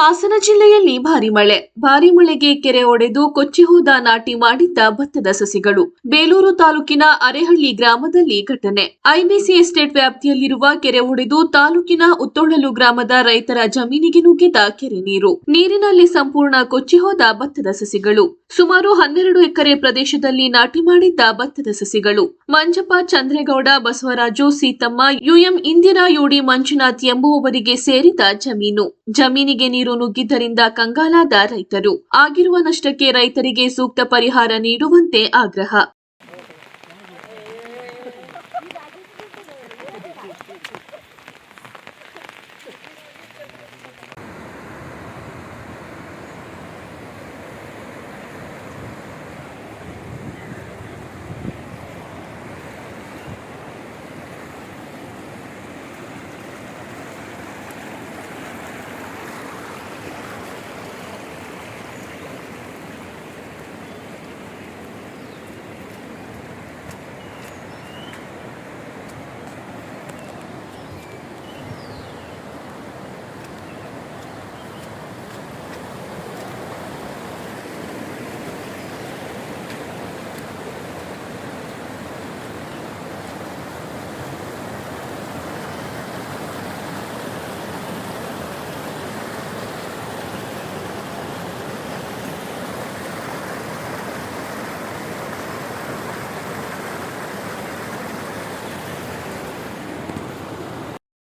ಹಾಸನ ಜಿಲ್ಲೆಯಲ್ಲಿ ಭಾರಿ ಮಳೆ. ಭಾರಿ ಮಳೆಗೆ ಕೆರೆ ಒಡೆದು ಕೊಚ್ಚಿ ಹೋದ ನಾಟಿ ಮಾಡಿದ್ದ ಭತ್ತದ ಸಸಿಗಳು. ಬೇಲೂರು ತಾಲೂಕಿನ ಅರೆಹಳ್ಳಿ ಗ್ರಾಮದಲ್ಲಿ ಘಟನೆ. ಐಬಿಸಿ ಎಸ್ಟೇಟ್ ವ್ಯಾಪ್ತಿಯಲ್ಲಿರುವ ಕೆರೆ ಒಡೆದು ತಾಲೂಕಿನ ಉತ್ತೊಳಲು ಗ್ರಾಮದ ರೈತರ ಜಮೀನಿಗೆ ನುಗ್ಗಿದ ಕೆರೆ ನೀರು. ನೀರಿನಲ್ಲಿ ಸಂಪೂರ್ಣ ಕೊಚ್ಚಿ ಹೋದ ಭತ್ತದ ಸಸಿಗಳು. ಸುಮಾರು ಹನ್ನೆರಡು ಎಕರೆ ಪ್ರದೇಶದಲ್ಲಿ ನಾಟಿ ಮಾಡಿದ್ದ ಭತ್ತದ ಸಸಿಗಳು. ಮಂಜಪ್ಪ ಚಂದ್ರೇಗೌಡ, ಬಸವರಾಜು ಸೀತಮ್ಮ, ಯುಎಂ ಇಂದಿರಾ ಯುಡಿ ಮಂಜುನಾಥ್ ಎಂಬುವವರಿಗೆ ಸೇರಿದ ಜಮೀನು. ಜಮೀನಿಗೆ ನೀರು ನುಗ್ಗಿದ್ದರಿಂದ ಕಂಗಾಲಾದ ರೈತರು. ಆಗಿರುವ ನಷ್ಟಕ್ಕೆ ರೈತರಿಗೆ ಸೂಕ್ತ ಪರಿಹಾರ ನೀಡುವಂತೆ ಆಗ್ರಹ.